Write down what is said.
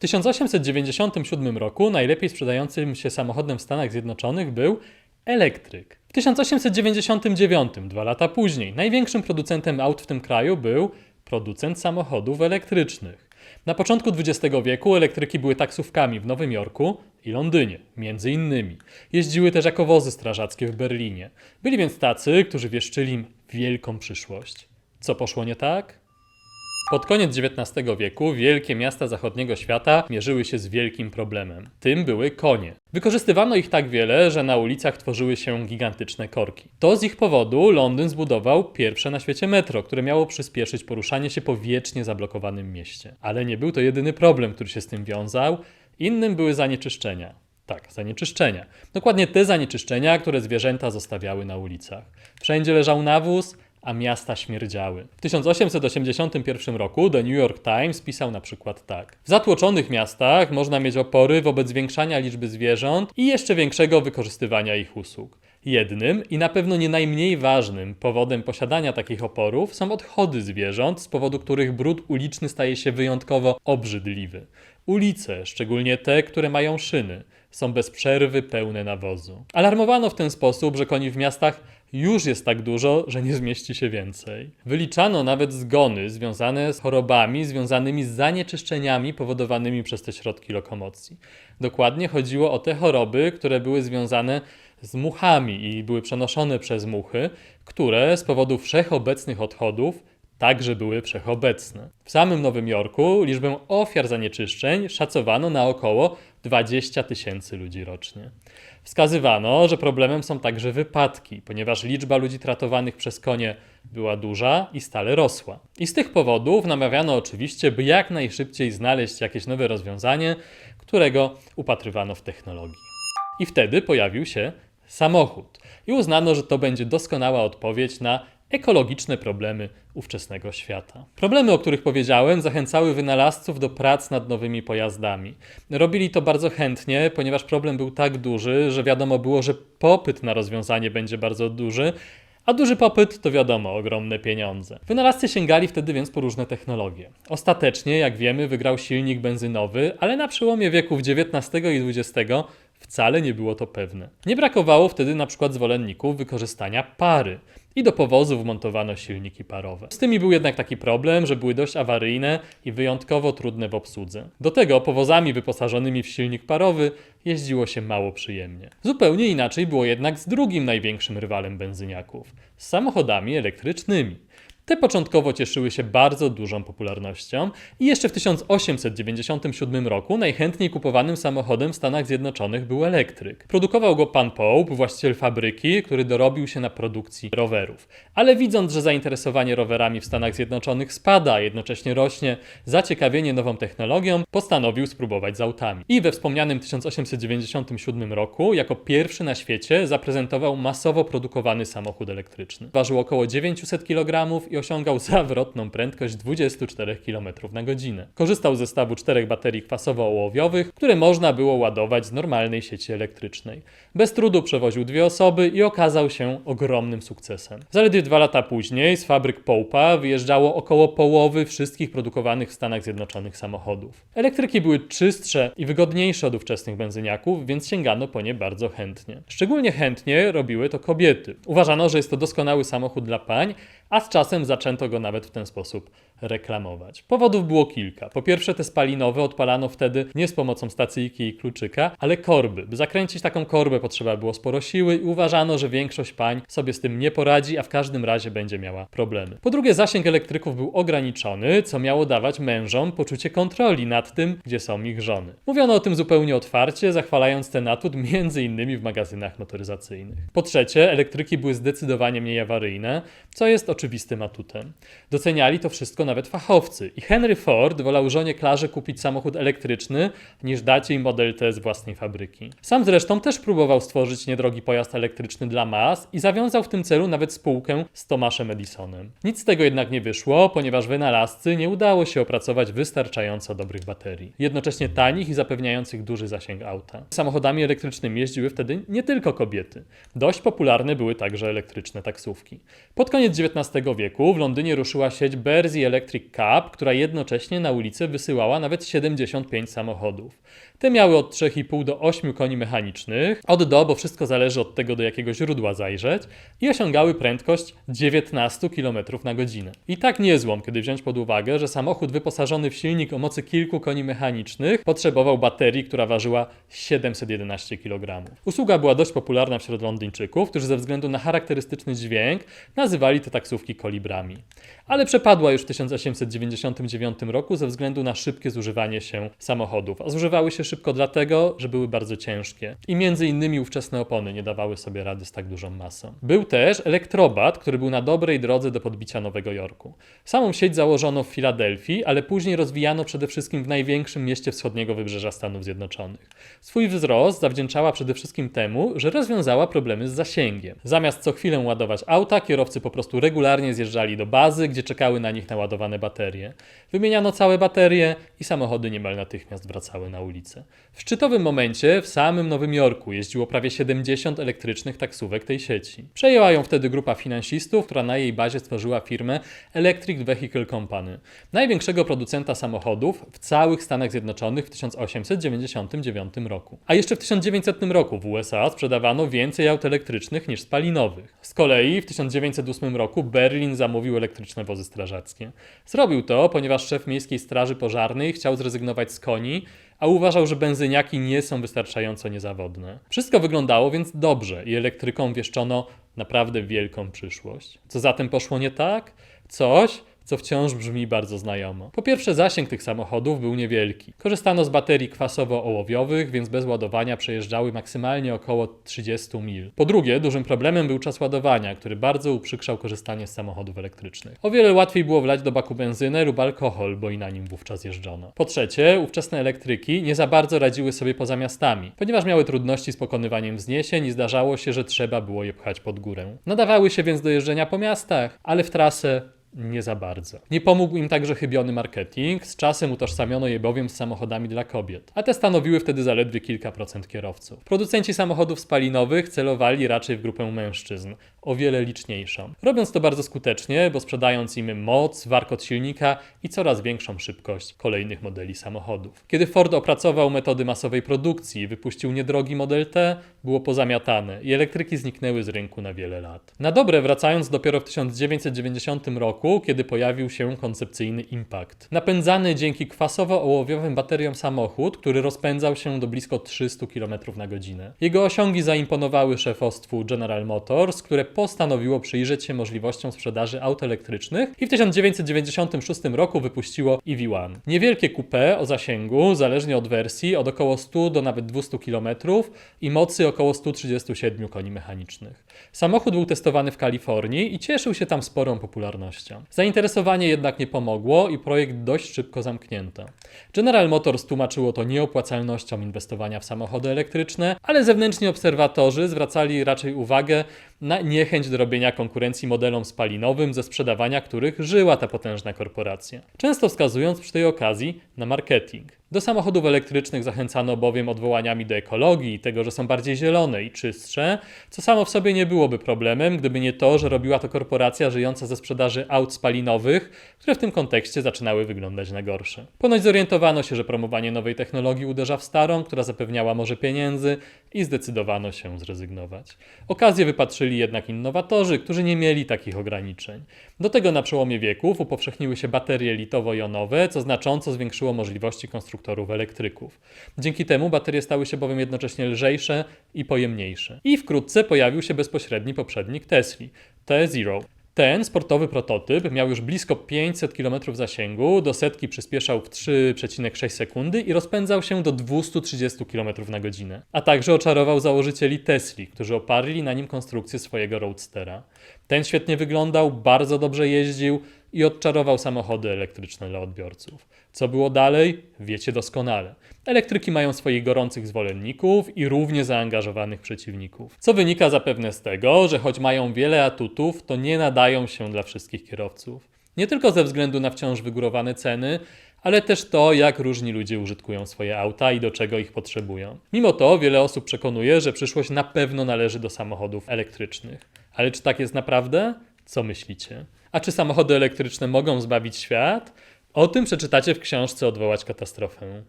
W 1897 roku najlepiej sprzedającym się samochodem w Stanach Zjednoczonych był elektryk. W 1899, dwa lata później, największym producentem aut w tym kraju był producent samochodów elektrycznych. Na początku XX wieku elektryki były taksówkami w Nowym Jorku i Londynie, między innymi. Jeździły też jako wozy strażackie w Berlinie. Byli więc tacy, którzy wieszczyli im wielką przyszłość. Co poszło nie tak? Pod koniec XIX wieku wielkie miasta zachodniego świata mierzyły się z wielkim problemem. Tym były konie. Wykorzystywano ich tak wiele, że na ulicach tworzyły się gigantyczne korki. To z ich powodu Londyn zbudował pierwsze na świecie metro, które miało przyspieszyć poruszanie się po wiecznie zablokowanym mieście. Ale nie był to jedyny problem, który się z tym wiązał. Innym były zanieczyszczenia. Tak, zanieczyszczenia. Dokładnie te zanieczyszczenia, które zwierzęta zostawiały na ulicach. Wszędzie leżał nawóz, a miasta śmierdziały. W 1881 roku The New York Times pisał na przykład tak. W zatłoczonych miastach można mieć opory wobec zwiększania liczby zwierząt i jeszcze większego wykorzystywania ich usług. Jednym i na pewno nie najmniej ważnym powodem posiadania takich oporów są odchody zwierząt, z powodu których brud uliczny staje się wyjątkowo obrzydliwy. Ulice, szczególnie te, które mają szyny, są bez przerwy pełne nawozu. Alarmowano w ten sposób, że koni w miastach już jest tak dużo, że nie zmieści się więcej. Wyliczano nawet zgony związane z chorobami związanymi z zanieczyszczeniami powodowanymi przez te środki lokomocji. Dokładnie chodziło o te choroby, które były związane z muchami i były przenoszone przez muchy, które z powodu wszechobecnych odchodów także były wszechobecne. W samym Nowym Jorku liczbę ofiar zanieczyszczeń szacowano na około 20 tysięcy ludzi rocznie. Wskazywano, że problemem są także wypadki, ponieważ liczba ludzi tratowanych przez konie była duża i stale rosła. I z tych powodów namawiano oczywiście, by jak najszybciej znaleźć jakieś nowe rozwiązanie, którego upatrywano w technologii. I wtedy pojawił się samochód. I uznano, że to będzie doskonała odpowiedź na ekologiczne problemy ówczesnego świata. Problemy, o których powiedziałem, zachęcały wynalazców do prac nad nowymi pojazdami. Robili to bardzo chętnie, ponieważ problem był tak duży, że wiadomo było, że popyt na rozwiązanie będzie bardzo duży. A duży popyt to wiadomo, ogromne pieniądze. Wynalazcy sięgali wtedy więc po różne technologie. Ostatecznie, jak wiemy, wygrał silnik benzynowy, ale na przełomie wieków XIX i XX wcale nie było to pewne. Nie brakowało wtedy na przykład zwolenników wykorzystania pary i do powozów montowano silniki parowe. Z tymi był jednak taki problem, że były dość awaryjne i wyjątkowo trudne w obsłudze. Do tego powozami wyposażonymi w silnik parowy jeździło się mało przyjemnie. Zupełnie inaczej było jednak z drugim największym rywalem benzyniaków samochodami elektrycznymi. Te początkowo cieszyły się bardzo dużą popularnością i jeszcze w 1897 roku najchętniej kupowanym samochodem w Stanach Zjednoczonych był elektryk. Produkował go pan Pope, właściciel fabryki, który dorobił się na produkcji rowerów. Ale widząc, że zainteresowanie rowerami w Stanach Zjednoczonych spada, a jednocześnie rośnie zaciekawienie nową technologią, postanowił spróbować z autami. I we wspomnianym 1897 roku jako pierwszy na świecie zaprezentował masowo produkowany samochód elektryczny. Ważył około 900 kg i osiągał zawrotną prędkość 24 km na godzinę. Korzystał ze zestawu czterech baterii kwasowo-ołowiowych, które można było ładować z normalnej sieci elektrycznej. Bez trudu przewoził dwie osoby i okazał się ogromnym sukcesem. Zaledwie dwa lata później z fabryk Połpa wyjeżdżało około połowy wszystkich produkowanych w Stanach Zjednoczonych samochodów. Elektryki były czystsze i wygodniejsze od ówczesnych benzyniaków, więc sięgano po nie bardzo chętnie. Szczególnie chętnie robiły to kobiety. Uważano, że jest to doskonały samochód dla pań, a z czasem zaczęto go nawet w ten sposób reklamować. Powodów było kilka. Po pierwsze, te spalinowe odpalano wtedy nie z pomocą stacyjki i kluczyka, ale korby. By zakręcić taką korbę potrzeba było sporo siły i uważano, że większość pań sobie z tym nie poradzi, a w każdym razie będzie miała problemy. Po drugie, zasięg elektryków był ograniczony, co miało dawać mężom poczucie kontroli nad tym, gdzie są ich żony. Mówiono o tym zupełnie otwarcie, zachwalając ten atut między innymi w magazynach motoryzacyjnych. Po trzecie, elektryki były zdecydowanie mniej awaryjne, co jest oczywistym atutem. Doceniali to wszystko nawet fachowcy i Henry Ford wolał żonie Klarze kupić samochód elektryczny niż dać jej Model T z własnej fabryki. Sam zresztą też próbował stworzyć niedrogi pojazd elektryczny dla mas i zawiązał w tym celu nawet spółkę z Tomaszem Edisonem. Nic z tego jednak nie wyszło, ponieważ wynalazcy nie udało się opracować wystarczająco dobrych baterii, jednocześnie tanich i zapewniających duży zasięg auta. Samochodami elektrycznymi jeździły wtedy nie tylko kobiety. Dość popularne były także elektryczne taksówki. Pod koniec XIX wieku w Londynie ruszyła sieć Bersey Electric Electric która jednocześnie na ulicę wysyłała nawet 75 samochodów. Te miały od 3,5 do 8 koni mechanicznych, od do, bo wszystko zależy od tego, do jakiego źródła zajrzeć, i osiągały prędkość 19 km na godzinę. I tak niezłą, kiedy wziąć pod uwagę, że samochód wyposażony w silnik o mocy kilku koni mechanicznych potrzebował baterii, która ważyła 711 kg. Usługa była dość popularna wśród Londyńczyków, którzy ze względu na charakterystyczny dźwięk nazywali te taksówki kolibrami. Ale przepadła już w 1899 roku ze względu na szybkie zużywanie się samochodów. A zużywały się szybko dlatego, że były bardzo ciężkie. I między innymi ówczesne opony nie dawały sobie rady z tak dużą masą. Był też elektrobat, który był na dobrej drodze do podbicia Nowego Jorku. Samą sieć założono w Filadelfii, ale później rozwijano przede wszystkim w największym mieście wschodniego wybrzeża Stanów Zjednoczonych. Swój wzrost zawdzięczała przede wszystkim temu, że rozwiązała problemy z zasięgiem. Zamiast co chwilę ładować auta, kierowcy po prostu regularnie zjeżdżali do bazy, gdzie czekały na nich naładowane baterie. Wymieniano całe baterie i samochody niemal natychmiast wracały na ulicę. W szczytowym momencie w samym Nowym Jorku jeździło prawie 70 elektrycznych taksówek tej sieci. Przejęła ją wtedy grupa finansistów, która na jej bazie stworzyła firmę Electric Vehicle Company, największego producenta samochodów w całych Stanach Zjednoczonych w 1899 roku. A jeszcze w 1900 roku w USA sprzedawano więcej aut elektrycznych niż spalinowych. Z kolei w 1908 roku Berlin zamówił elektryczne wozy strażackie. Zrobił to, ponieważ szef Miejskiej Straży Pożarnej chciał zrezygnować z koni, a uważał, że benzyniaki nie są wystarczająco niezawodne. Wszystko wyglądało więc dobrze i elektrykom wieszczono naprawdę wielką przyszłość. Co zatem poszło nie tak? Coś, co wciąż brzmi bardzo znajomo. Po pierwsze, zasięg tych samochodów był niewielki. Korzystano z baterii kwasowo-ołowiowych, więc bez ładowania przejeżdżały maksymalnie około 30 mil. Po drugie, dużym problemem był czas ładowania, który bardzo uprzykrzał korzystanie z samochodów elektrycznych. O wiele łatwiej było wlać do baku benzynę lub alkohol, bo i na nim wówczas jeżdżono. Po trzecie, ówczesne elektryki nie za bardzo radziły sobie poza miastami, ponieważ miały trudności z pokonywaniem wzniesień i zdarzało się, że trzeba było je pchać pod górę. Nadawały się więc do jeżdżenia po miastach, ale w trasę nie za bardzo. Nie pomógł im także chybiony marketing, z czasem utożsamiono je bowiem z samochodami dla kobiet, a te stanowiły wtedy zaledwie kilka procent kierowców. Producenci samochodów spalinowych celowali raczej w grupę mężczyzn, o wiele liczniejszą. Robiąc to bardzo skutecznie, bo sprzedając im moc, warkot silnika i coraz większą szybkość kolejnych modeli samochodów. Kiedy Ford opracował metody masowej produkcji i wypuścił niedrogi model T, było pozamiatane i elektryki zniknęły z rynku na wiele lat. Na dobre wracając dopiero w 1990 roku, kiedy pojawił się koncepcyjny Impact. Napędzany dzięki kwasowo-ołowiowym bateriom samochód, który rozpędzał się do blisko 300 km na godzinę. Jego osiągi zaimponowały szefostwu General Motors, które postanowiło przyjrzeć się możliwościom sprzedaży aut elektrycznych i w 1996 roku wypuściło EV1. Niewielkie coupé o zasięgu, zależnie od wersji, od około 100 do nawet 200 km i mocy około 137 koni mechanicznych. Samochód był testowany w Kalifornii i cieszył się tam sporą popularnością. Zainteresowanie jednak nie pomogło i projekt dość szybko zamknięto. General Motors tłumaczyło to nieopłacalnością inwestowania w samochody elektryczne, ale zewnętrzni obserwatorzy zwracali raczej uwagę na niechęć do robienia konkurencji modelom spalinowym, ze sprzedawania których żyła ta potężna korporacja. Często wskazując przy tej okazji na marketing. Do samochodów elektrycznych zachęcano bowiem odwołaniami do ekologii tego, że są bardziej zielone i czystsze, co samo w sobie nie byłoby problemem, gdyby nie to, że robiła to korporacja żyjąca ze sprzedaży aut spalinowych, które w tym kontekście zaczynały wyglądać na gorsze. Ponoć zorientowano się, że promowanie nowej technologii uderza w starą, która zapewniała może pieniędzy i zdecydowano się zrezygnować. Okazję wypatrzyli jednak innowatorzy, którzy nie mieli takich ograniczeń. Do tego na przełomie wieków upowszechniły się baterie litowo-jonowe, co znacząco zwiększyło możliwości konstruktorów elektryków. Dzięki temu baterie stały się bowiem jednocześnie lżejsze i pojemniejsze. I wkrótce pojawił się bezpośredni poprzednik Tesli, T-Zero. Ten sportowy prototyp miał już blisko 500 km zasięgu, do setki przyspieszał w 3,6 sekundy i rozpędzał się do 230 km na godzinę. A także oczarował założycieli Tesli, którzy oparli na nim konstrukcję swojego roadstera. Ten świetnie wyglądał, bardzo dobrze jeździł i odczarował samochody elektryczne dla odbiorców. Co było dalej, wiecie doskonale. Elektryki mają swoich gorących zwolenników i równie zaangażowanych przeciwników. Co wynika zapewne z tego, że choć mają wiele atutów, to nie nadają się dla wszystkich kierowców. Nie tylko ze względu na wciąż wygórowane ceny, ale też to, jak różni ludzie użytkują swoje auta i do czego ich potrzebują. Mimo to wiele osób przekonuje, że przyszłość na pewno należy do samochodów elektrycznych. Ale czy tak jest naprawdę? Co myślicie? A czy samochody elektryczne mogą zbawić świat? O tym przeczytacie w książce Odwołać katastrofę.